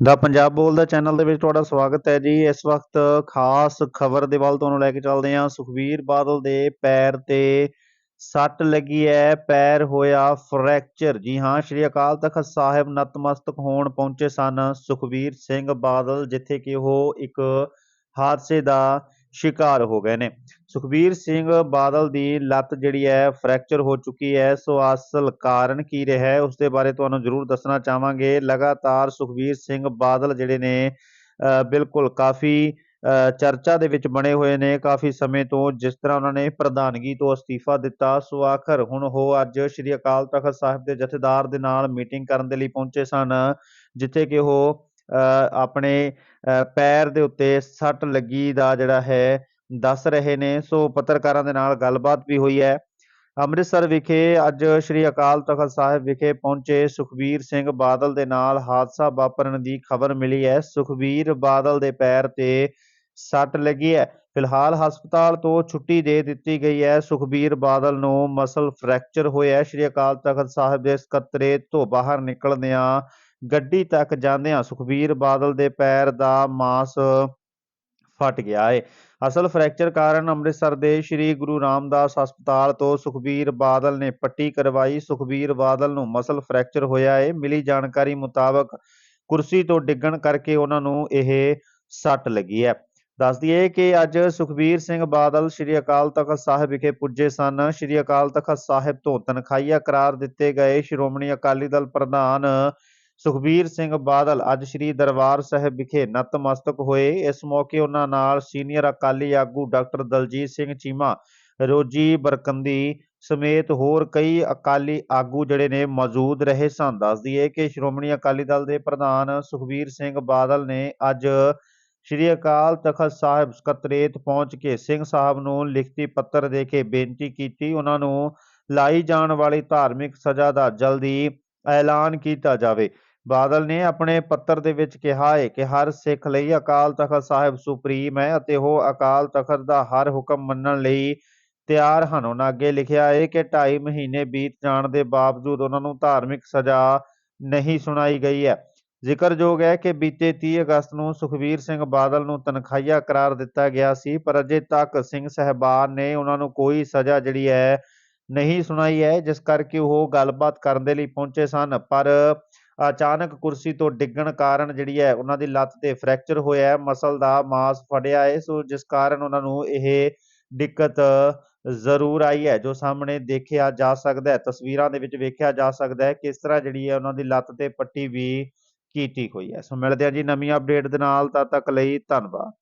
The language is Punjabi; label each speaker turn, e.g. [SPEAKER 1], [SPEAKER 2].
[SPEAKER 1] ਦਾ ਪੰਜਾਬ ਬੋਲਦਾ ਚੈਨਲ ਦੇ ਵਿੱਚ ਤੁਹਾਡਾ ਸਵਾਗਤ ਹੈ ਜੀ। ਇਸ ਵਕਤ ਖਾਸ ਖਬਰ ਦੇ ਵੱਲ ਤੁਹਾਨੂੰ ਲੈ ਕੇ ਚੱਲਦੇ ਹਾਂ। ਸੁਖਬੀਰ ਬਾਦਲ ਦੇ ਪੈਰ ਤੇ ਸੱਟ ਲੱਗੀ ਹੈ। ਪੈਰ ਹੋਇਆ ਫ੍ਰੈਕਚਰ। ਜੀ ਹਾਂ, ਸ਼੍ਰੀ ਅਕਾਲ ਤਖਤ ਸਾਹਿਬ ਨਤਮਸਤਕ ਹੋਣ ਪਹੁੰਚੇ ਸਨ ਸੁਖਬੀਰ ਸਿੰਘ ਬਾਦਲ, ਜਿੱਥੇ ਕਿ ਉਹ ਇੱਕ ਹਾਦਸੇ ਦਾ ਸ਼ਿਕਾਰ ਹੋ ਗਏ ਨੇ। ਸੁਖਬੀਰ ਸਿੰਘ ਬਾਦਲ ਦੀ ਲੱਤ ਜਿਹੜੀ ਹੈ ਫ੍ਰੈਕਚਰ ਹੋ ਚੁੱਕੀ ਹੈ। ਸੋ ਅਸਲ ਕਾਰਨ ਕੀ ਰਿਹਾ ਹੈ ਉਸ ਦੇ ਬਾਰੇ ਤੁਹਾਨੂੰ ਜ਼ਰੂਰ ਦੱਸਣਾ ਚਾਹਾਂਗੇ। ਲਗਾਤਾਰ ਸੁਖਬੀਰ ਸਿੰਘ ਬਾਦਲ ਜਿਹੜੇ ਨੇ ਅ, ਬਿਲਕੁਲ ਕਾਫੀ ਅ, ਚਰਚਾ ਦੇ ਵਿੱਚ ਬਣੇ ਹੋਏ ਨੇ। ਕਾਫੀ ਸਮੇਂ ਤੋਂ ਜਿਸ ਤਰ੍ਹਾਂ ਉਹਨਾਂ ਨੇ ਪ੍ਰਧਾਨਗੀ ਤੋਂ ਅਸਤੀਫਾ ਦਿੱਤਾ। ਸੋ ਆਖਰ ਹੁਣ ਉਹ ਅੱਜ ਸ੍ਰੀ ਅਕਾਲ ਤਖਤ ਸਾਹਿਬ ਦੇ ਜਥੇਦਾਰ ਦੇ ਨਾਲ ਮੀਟਿੰਗ ਕਰਨ ਦੇ ਲਈ ਪਹੁੰਚੇ ਸਨ ਜਿੱਥੇ ਕਿ ਉਹ ਆਪਣੇ ਅ, ਪੈਰ ਦੇ ਉੱਤੇ ਸੱਟ ਲੱਗੀ ਦਾ ਜਿਹੜਾ ਹੈ ਦੱਸ ਰਹੇ ਨੇ। ਸੋ ਪੱਤਰਕਾਰਾਂ ਦੇ ਨਾਲ ਗੱਲਬਾਤ ਵੀ ਹੋਈ ਹੈ। ਅੰਮ੍ਰਿਤਸਰ ਵਿਖੇ ਅੱਜ ਸ੍ਰੀ ਅਕਾਲ ਤਖਤ ਸਾਹਿਬ ਵਿਖੇ ਪਹੁੰਚੇ ਸੁਖਬੀਰ ਸਿੰਘ ਬਾਦਲ ਦੇ ਨਾਲ ਹਾਦਸਾ ਵਾਪਰਨ ਦੀ ਖਬਰ ਮਿਲੀ ਹੈ। ਸੁਖਬੀਰ ਬਾਦਲ ਦੇ ਪੈਰ ਤੇ ਸੱਟ ਲੱਗੀ ਹੈ। ਫਿਲਹਾਲ ਹਸਪਤਾਲ ਤੋਂ ਛੁੱਟੀ ਦੇ ਦਿੱਤੀ ਗਈ ਹੈ। ਸੁਖਬੀਰ ਬਾਦਲ ਨੂੰ ਮਸਲ ਫ੍ਰੈਕਚਰ ਹੋਇਆ ਸ੍ਰੀ ਅਕਾਲ ਤਖਤ ਸਾਹਿਬ ਦੇ ਸਕੱਤਰੇ ਤੋਂ ਬਾਹਰ ਨਿਕਲਦਿਆਂ ਗੱਡੀ ਤੱਕ ਜਾਂਦਿਆਂ ਸੁਖਬੀਰ ਬਾਦਲ ਦੇ ਪੈਰ ਦਾ ਮਾਸ ਫਟ ਗਿਆ ਹੈ ਅਸਲ ਫ੍ਰੈਕਚਰ ਕਾਰਨ ਅੰਮ੍ਰਿਤਸਰ ਦੇ ਸ੍ਰੀ ਗੁਰੂ ਰਾਮਦਾਸ ਹਸਪਤਾਲ ਤੋਂ ਸੁਖਬੀਰ ਬਾਦਲ ਨੇ ਪੱਟੀ ਕਰਵਾਈ। ਸੁਖਬੀਰ ਬਾਦਲ ਨੂੰ ਮਸਲ ਫ੍ਰੈਕਚਰ ਹੋਇਆ ਹੈ ਮਿਲੀ ਜਾਣਕਾਰੀ ਮੁਤਾਬਕ ਕੁਰਸੀ ਤੋਂ ਡਿੱਗਣ ਕਰਕੇ ਉਹਨਾਂ ਨੂੰ ਇਹ ਸੱਟ ਲੱਗੀ ਹੈ। ਦੱਸ ਦਈਏ ਕਿ ਅੱਜ ਸੁਖਬੀਰ ਸਿੰਘ ਬਾਦਲ ਸ੍ਰੀ ਅਕਾਲ ਤਖਤ ਸਾਹਿਬ ਵਿਖੇ ਪੁੱਜੇ ਸਨ। ਸ੍ਰੀ ਅਕਾਲ ਤਖਤ ਸਾਹਿਬ ਤੋਂ ਤਨਖਾਹੀਆ ਕਰਾਰ ਦਿੱਤੇ ਗਏ। ਸ਼੍ਰੋਮਣੀ ਅਕਾਲੀ ਦਲ ਪ੍ਰਧਾਨ ਸੁਖਬੀਰ ਸਿੰਘ ਬਾਦਲ ਅੱਜ ਸ੍ਰੀ ਦਰਬਾਰ ਸਾਹਿਬ ਵਿਖੇ ਨਤਮਸਤਕ ਹੋਏ। ਇਸ ਮੌਕੇ ਉਹਨਾਂ ਨਾਲ ਸੀਨੀਅਰ ਅਕਾਲੀ ਆਗੂ ਡਾਕਟਰ ਦਲਜੀਤ ਸਿੰਘ ਚੀਮਾ, ਰੋਜੀ ਬਰਕੰਦੀ ਸਮੇਤ ਹੋਰ ਕਈ ਅਕਾਲੀ ਆਗੂ ਜਿਹੜੇ ਨੇ ਮੌਜੂਦ ਰਹੇ ਸਨ। ਦੱਸ ਦਈਏ ਕਿ ਸ਼੍ਰੋਮਣੀ ਅਕਾਲੀ ਦਲ ਦੇ ਪ੍ਰਧਾਨ ਸੁਖਬੀਰ ਸਿੰਘ ਬਾਦਲ ਨੇ ਅੱਜ ਸ਼੍ਰੀ ਅਕਾਲ ਤਖਤ ਸਾਹਿਬ ਸਕੱਤਰੇਤ ਪਹੁੰਚ ਕੇ ਸਿੰਘ ਸਾਹਿਬ ਨੂੰ ਲਿਖਤੀ ਪੱਤਰ ਦੇ ਕੇ ਬੇਨਤੀ ਕੀਤੀ। ਉਹਨਾਂ ਨੂੰ ਲਾਈ ਜਾਣ ਵਾਲੀ ਧਾਰਮਿਕ ਸਜ਼ਾ ਦਾ ਜਲਦੀ ਐਲਾਨ ਕੀਤਾ ਜਾਵੇ। ਬਾਦਲ ਨੇ ਆਪਣੇ ਪੱਤਰ ਦੇ ਵਿੱਚ ਕਿਹਾ ਹੈ ਕਿ ਹਰ ਸਿੱਖ ਲਈ ਅਕਾਲ ਤਖਤ ਸਾਹਿਬ ਸੁਪਰੀਮ ਹੈ ਅਤੇ ਉਹ ਅਕਾਲ ਤਖਤ ਦਾ ਹਰ ਹੁਕਮ ਮੰਨਣ ਲਈ ਤਿਆਰ ਹਨ। ਉਹਨਾਂ ਅੱਗੇ ਲਿਖਿਆ ਹੈ ਕਿ 2.5 ਮਹੀਨੇ ਬੀਤ ਜਾਣ ਦੇ ਬਾਵਜੂਦ ਉਹਨਾਂ ਨੂੰ ਧਾਰਮਿਕ ਸਜ਼ਾ ਨਹੀਂ ਸੁਣਾਈ ਗਈ ਹੈ। ਜ਼ਿਕਰਯੋਗ ਹੈ ਕਿ ਬੀਤੇ 30 ਅਗਸਤ ਨੂੰ ਸੁਖਬੀਰ ਸਿੰਘ ਬਾਦਲ ਨੂੰ ਤਨਖਾਹੀਆ ਕਰਾਰ ਦਿੱਤਾ ਗਿਆ ਸੀ, ਪਰ ਅਜੇ ਤੱਕ ਸਿੰਘ ਸਹਿਬਾਨ ਨੇ ਉਹਨਾਂ ਨੂੰ ਕੋਈ ਸਜ਼ਾ ਜਿਹੜੀ ਹੈ ਨਹੀਂ ਸੁਣਾਈ ਹੈ, ਜਿਸ ਕਰਕੇ ਉਹ ਗੱਲਬਾਤ ਕਰਨ ਦੇ ਲਈ ਪਹੁੰਚੇ ਸਨ। ਪਰ ਅਚਾਨਕ ਕੁਰਸੀ ਤੋਂ ਡਿੱਗਣ ਕਾਰਨ ਜਿਹੜੀ ਹੈ ਉਹਨਾਂ ਦੀ ਲੱਤ ਤੇ ਫ੍ਰੈਕਚਰ ਹੋਇਆ ਹੈ, ਮਸਲ ਦਾ ਮਾਸ ਫੜਿਆ ਹੈ, ਸੋ ਜਿਸ ਕਾਰਨ ਉਹਨਾਂ ਨੂੰ ਇਹ ਦਿੱਕਤ ਜ਼ਰੂਰ ਆਈ ਹੈ, ਜੋ ਸਾਹਮਣੇ ਦੇਖਿਆ ਜਾ ਸਕਦਾ ਹੈ, ਤਸਵੀਰਾਂ ਦੇ ਵਿੱਚ ਵੇਖਿਆ ਜਾ ਸਕਦਾ ਹੈ ਕਿਸ ਤਰ੍ਹਾਂ ਜਿਹੜੀ ਹੈ ਉਹਨਾਂ ਦੀ ਲੱਤ ਤੇ ਪੱਟੀ ਵੀ ਕੀਤੀ ਹੋਈ ਹੈ। ਸੋ ਮਿਲਦੇ ਹਾਂ ਜੀ ਨਵੀਂ ਅਪਡੇਟ ਦੇ ਨਾਲ, ਤਦ ਤੱਕ ਲਈ ਧੰਨਵਾਦ।